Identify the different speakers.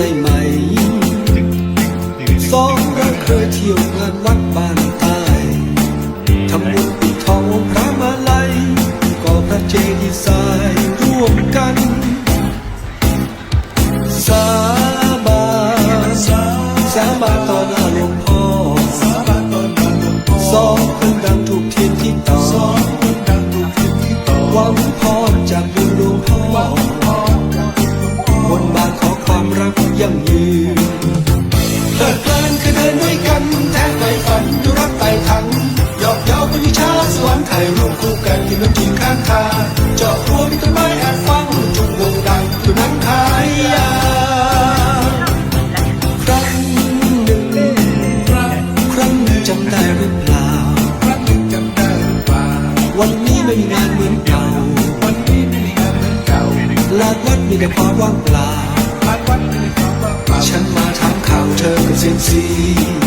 Speaker 1: ได้ไหมสองเราเคยเที่ยวงานวัดบ้านตายทำบุญปิดทองพระมาลัยก่อพระเจดีย์สายร่วมกันสาบานสาบานต่อหน้าหลวงพ่อสองคนดังถูกเทียนที่ต่อควัมพอจาก ดินด้วยกันแท้ไฟฝันดูรักไต่ทันหยอกเย้าเป็นวิชาสวรรค์ถ่ายรูปคู่กันที่น้ำจิงข้างคาเจาะหัวมีต้นไม้แอบฟังจุงวงดังอยู่นั้นขายยาครั้งหนึ่งครั้
Speaker 2: ง
Speaker 1: ครั้งหนึ่งจำได้หรือเปล่าคร
Speaker 2: ั้งหนึ่งจำได้หรือเปล่า
Speaker 1: วันนี้ไม่มีงานเหมือนเก่าวั
Speaker 2: นนี้ไม่มีงานเหมือนเก่า
Speaker 1: ลาดวัดมีแต่ความว่างเปล่าฉันม
Speaker 2: าถามข่าวเธอกับเซีย
Speaker 1: นซี